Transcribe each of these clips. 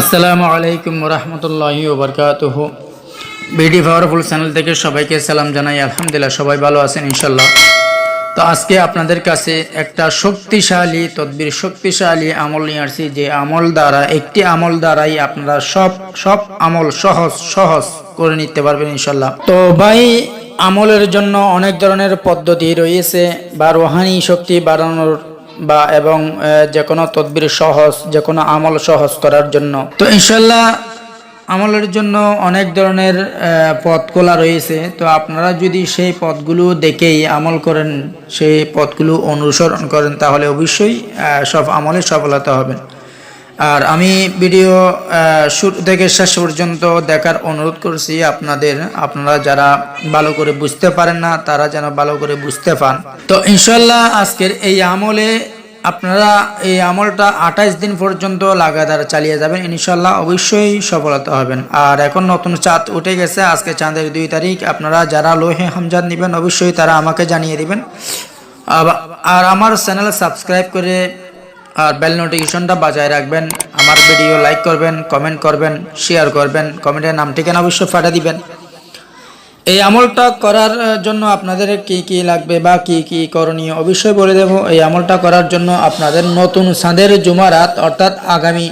আসসালামু আলাইকুম রহমতুল্লাহি ওবরকাতুহ। বিডি পাওয়ারফুল চ্যানেল থেকে সবাইকে সালাম জানাই, আলহামদুলিল্লাহ, সবাই ভালো আছেন ইনশাল্লাহ তো আজকে আপনাদের কাছে একটা শক্তিশালী, তদ্বির শক্তিশালী আমল নিয়ে আসছি, যে আমল দ্বারা, একটি আমল দ্বারাই আপনারা সব সব আমল সহজ সহজ করে নিতে পারবেন ইনশাল্লাহ তো ভাই, আমলের জন্য অনেক ধরনের পদ্ধতি রয়েছে, বা রোহানি শক্তি বাড়ানোর বা এবং যে কোনো তদবির সহজ, যে কোনো আমল সহজ করার জন্য। তো ইনশাল্লাহ আমলের জন্য অনেক ধরনের পথ খোলা রয়েছে। তো আপনারা যদি সেই পথগুলো দেখেই আমল করেন, সেই পথগুলো অনুসরণ করেন, তাহলে অবশ্যই সব আমলে সফলতা হবেন আর আমি ভিডিও শুরু থেকে শেষ পর্যন্ত দেখার অনুরোধ করছি আপনাদের। আপনারা যারা ভালো করে বুঝতে পারেন না, তারা যেন ভালো করে বুঝতে পান। তো ইনশাল্লাহ আজকের এই আমলে আপনারা এই আমলটা আঠাইশ দিন পর্যন্ত লাগাতার চালিয়ে যাবেন ইনশাল্লাহ অবশ্যই সফলতা হবেন। আর এখন নতুন চাঁদ উঠে গেছে, আজকে চাঁদের দুই তারিখ, আপনারা যারা লোহে হামজাদ নেবেন, অবশ্যই তারা আমাকে জানিয়ে দিবেন। আর আমার চ্যানেল সাবস্ক্রাইব করে আর বেল নোটিফিকেশনটা বাজায় রাখবেন, আমার ভিডিও লাইক করবেন, কমেন্ট করবেন, শেয়ার করবেন, কমেন্টের নাম ঠিকানা অবশ্যই ফাটা দিবেন। এই আমলটা করার জন্য আপনাদের কি কি লাগবে বা কি কি করণীয়? অবশ্যই বলে দেব, এই আমলটা করার জন্য আপনাদের নতুন চাঁদের জুমারাত অর্থাৎ আগামী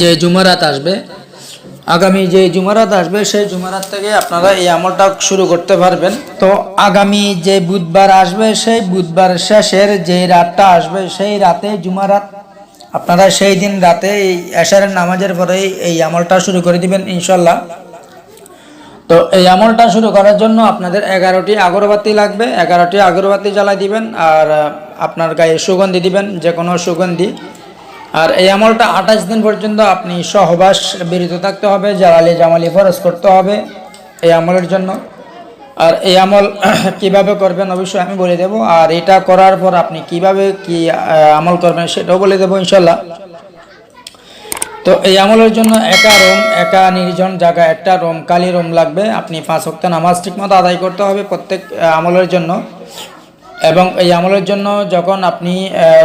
যে জুমারাত আসবে, আগামী যে জুমারাত আসবে, সেই জুমারাত থেকে আপনারা এই আমলটা শুরু করতে পারবেন। তো আগামী যে বুধবার আসবে, সেই বুধবার শেষের যে রাতটা আসবে, সেই রাতে জুমারাত আপনারা সেই দিন রাতে এই এশারের নামাজের পরেই এই আমলটা শুরু করে দিবেন ইনশাল্লাহ তো এই আমলটা শুরু করার জন্য আপনাদের এগারোটি আগরবাতি লাগবে। এগারোটি আগরবাতি জ্বালাই দিবেন আর আপনার গায়ে সুগন্ধি দিবেন যে কোনো সুগন্ধি। আর এই আমলটা আঠাশ দিন পর্যন্ত আপনি সহবাস বিরত থাকতে হবে, জালালি জামালি ফরজ করতে হবে এই আমলের জন্য। আর এই আমল কীভাবে করবেন অবশ্যই আমি বলে দেব। আর এটা করার পর আপনি কীভাবে কি আমল করবেন সেটাও বলে দেবো ইনশাল্লাহ। তো এই আমলের জন্য একা রোম, একা নির্জন জায়গা, একটা রোম, কালি রোম লাগবে। আপনি পাঁচ ওয়াক্ত নামাজ ঠিকমতো আদায় করতে হবে প্রত্যেক আমলের জন্য। এবং এই আমলের জন্য যখন আপনি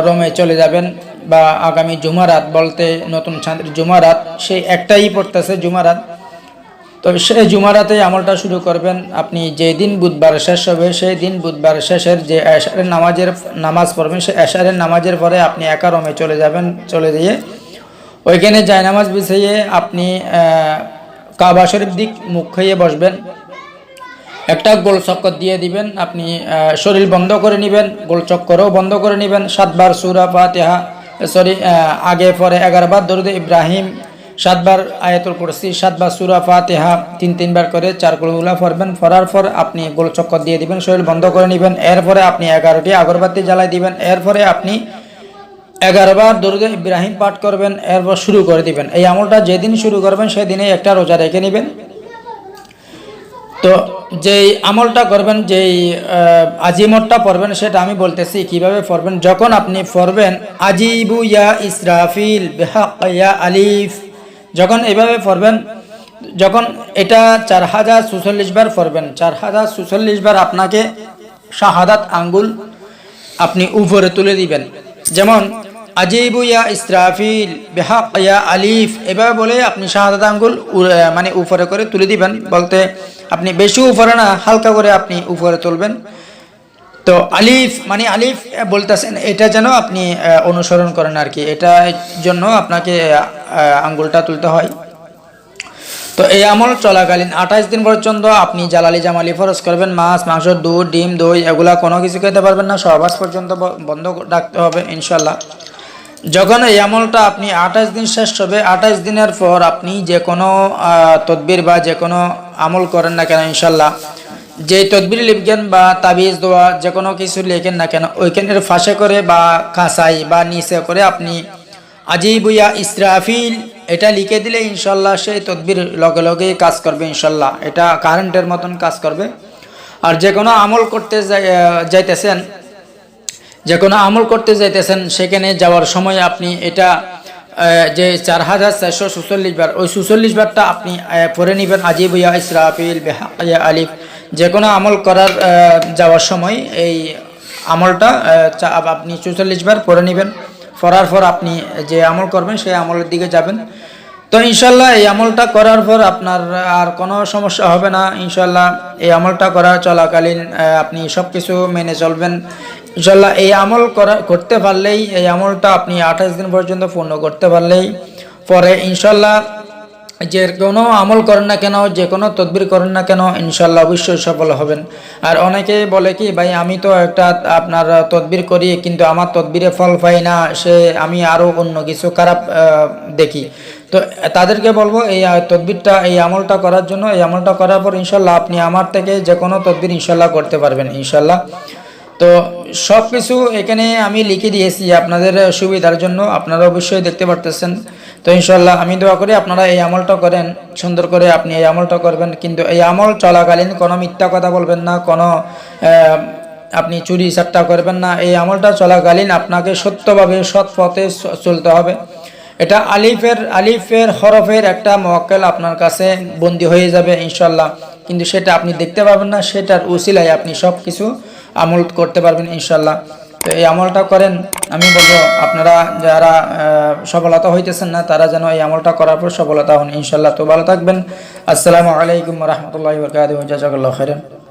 রোমে চলে যাবেন বা আগামী জুমারাত বলতে নতুন চাঁদের জুমারাত, সেই একটাই পড়তেছে জুমারাত। তো সেই জুমারাতে আমলটা শুরু করবেন আপনি যেই দিন বুধবার শেষ হবে সেই দিন বুধবার শেষের যে এশারের নামাজের, নামাজ পড়বেন সেই এশারের নামাজের পরে আপনি একা রোমে চলে যাবেন, চলে গিয়ে ওইখানে জায়নামাজ বিছিয়ে আপনি কাবা শরীফ দিক মুখ খাইয়ে বসবেন। একটা গোল চক্কর দিয়ে দিবেন, আপনি শরীর বন্ধ করে নেবেন, গোল চক্করও বন্ধ করে নেবেন। সাতবার সুরা ফাতেহা, সরি আগে, পরে এগারো বার দরুদ ইব্রাহিম, সাতবার আয়াতুল কুরসি, সাতবার সুরা ফাতেহা, তিন, তিনবার করে চার কুলগুলা পড়বেন, পড়ার পর আপনি গোল চক্কর দিয়ে দিবেন, শরীর বন্ধ করে নেবেন। এরপরে আপনি এগারোটি আগরবাতি জ্বালাই দিবেন, এরপরে আপনি এগারো বার দরুদ ইব্রাহিম পাঠ করবেন, এরপর শুরু করে দিবেন। এই আমলটা যেদিন শুরু করবেন সেদিনে একটা রোজা রেখে নেবেন। তো যেই আমলটা করবেন, যেই আজিমতটা পড়বেন, সেটা আমি বলতেছি কীভাবে পড়বেন। যখন আপনি পড়বেন, আজিবু ইয়া ইসরাফিল ইয়া আলিফ, যখন এইভাবে পড়বেন, যখন এটা চার হাজার সুচল্লিশ বার পড়বেন, চার হাজার সুচল্লিশ বার আপনাকে শাহাদাত আঙ্গুল আপনি উপরে তুলে দিবেন। যেমন, আজিবু ইয়া ইসরাফিল, বেহাক ইয়া আলিফ। এবার বলে আপনি শাহাদ আঙ্গুল মানে উপরে করে তুলে দিবেন। বলতে, আপনি বেশি উপরে না, হালকা করে আপনি উপরে তুলবেন। তো আলিফ মানে আলিফ বলতেছেন, এটা যেন আপনি অনুসরণ করেন আর কি। এটা জন্য আপনাকে আঙ্গুলটা তুলতে হয়। তো এই আমল চলাকালীন আঠাইশ দিন পর্যন্ত আপনি জালালি জামালি ফরজ করবেন, মাছ, মাংস, দুধ, ডিম, দই এগুলা কোনো কিছু খেতে পারবেন না, সহবাস পর্যন্ত বন্ধ রাখতে হবে ইনশাল্লাহ যখন এই আমলটা আপনি আঠাশ দিন শেষ হবে আঠাশ দিনের পর আপনি যে কোনো তদবির বা যে কোনো আমল করেন না কেন ইনশাল্লাহ যে তদবির লিখবেন বা তাবিজ দেওয়া যে কোনো কিছু লেখেন না কেন, ওইখানের ফাঁসে করে বা কাঁসাই বা নিচে করে আপনি আজিবুয়া ইসরাফিল এটা লিখে দিলে ইনশাল্লাহ সেই তদবির লগে লগে কাজ করবে ইনশাল্লাহ। এটা কারেন্টের মতন কাজ করবে। আর যে কোনো আমল করতে যাই- যাইতেছেন, যে কোনো আমল করতে যাইতেছেন, সেখানে যাওয়ার সময় আপনি এটা যে চার হাজার চারশো সুচল্লিশ বার, ওই সুচল্লিশ বারটা আপনি পড়ে নেবেন, আজিব ইসরাফিল আলিফ। যে কোনো আমল করার যাওয়ার সময় এই আমলটা আপনি চুচল্লিশ বার পড়ে নেবেন। পড়ার পর আপনি যে আমল করবেন, সেই আমলের দিকে যাবেন। তো ইনশাল্লাহ এই আমলটা করার পর আপনার আর কোনো সমস্যা হবে না। ইনশাল্লাহ এই আমলটা করা চলাকালীন আপনি সব কিছু মেনে চলবেন। ইনশাল্লাহ এই আমল করা, করতে পারলেই এই আমলটা আপনি আঠাশ দিন পর্যন্ত পূর্ণ করতে পারলেই পরে ইনশাল্লাহ যে কোনো আমল করেন না কেন, যে কোনো তদবির করেন না কেন ইনশাল্লাহ অবশ্যই সফল হবেন। আর অনেকেই বলে কি, ভাই, আমি তো একটা আপনার তদবির করি, কিন্তু আমার তদবিরে ফল পাই না, সে আমি আরও অন্য কিছু খারাপ দেখি। তো তাদেরকে বলব, এই তদবিরটা, এই আমলটা করার জন্য, এই আমলটা করার পর ইনশাল্লাহ আপনি আমার থেকে যে কোনো তদবির ইনশাল্লাহ করতে পারবেন ইনশাল্লাহ তো সব কিছু এখানে আমি লিখে দিয়েছি আপনাদের সুবিধার জন্য, আপনারা অবশ্যই দেখতে পারতেছেন। তো ইনশাল্লাহ আমি দোয়া করি আপনারা এই আমলটা করেন, সুন্দর করে আপনি এই আমলটা করবেন। কিন্তু এই আমল চলাকালীন কোনো মিথ্যা কথা বলবেন না, কোনো আপনি চুরি চাট্টা করবেন না। এই আমলটা চলাকালীন আপনাকে সত্যভাবে সৎ পথে চলতে হবে। এটা আলিফের আলিফের হরফের একটা মক্কেল আপনার কাছে বন্দি হয়ে যাবে ইনশাল্লাহ কিন্তু সেটা আপনি দেখতে পাবেন না, সেটার উসিলায় আপনি সব কিছু আমল করতে পারবেন ইনশাল্লাহ তো এই আমলটা করেন, আমি বলব আপনারা যারা সফলতা হইতেছেন না, তারা যেন এই আমলটা করার পর সফলতা হন ইনশাল্লাহ তো ভালো থাকবেন। আসসালামু আলাইকুম রহমতুল্লাহ জাজাকাল্লাহ খৈরান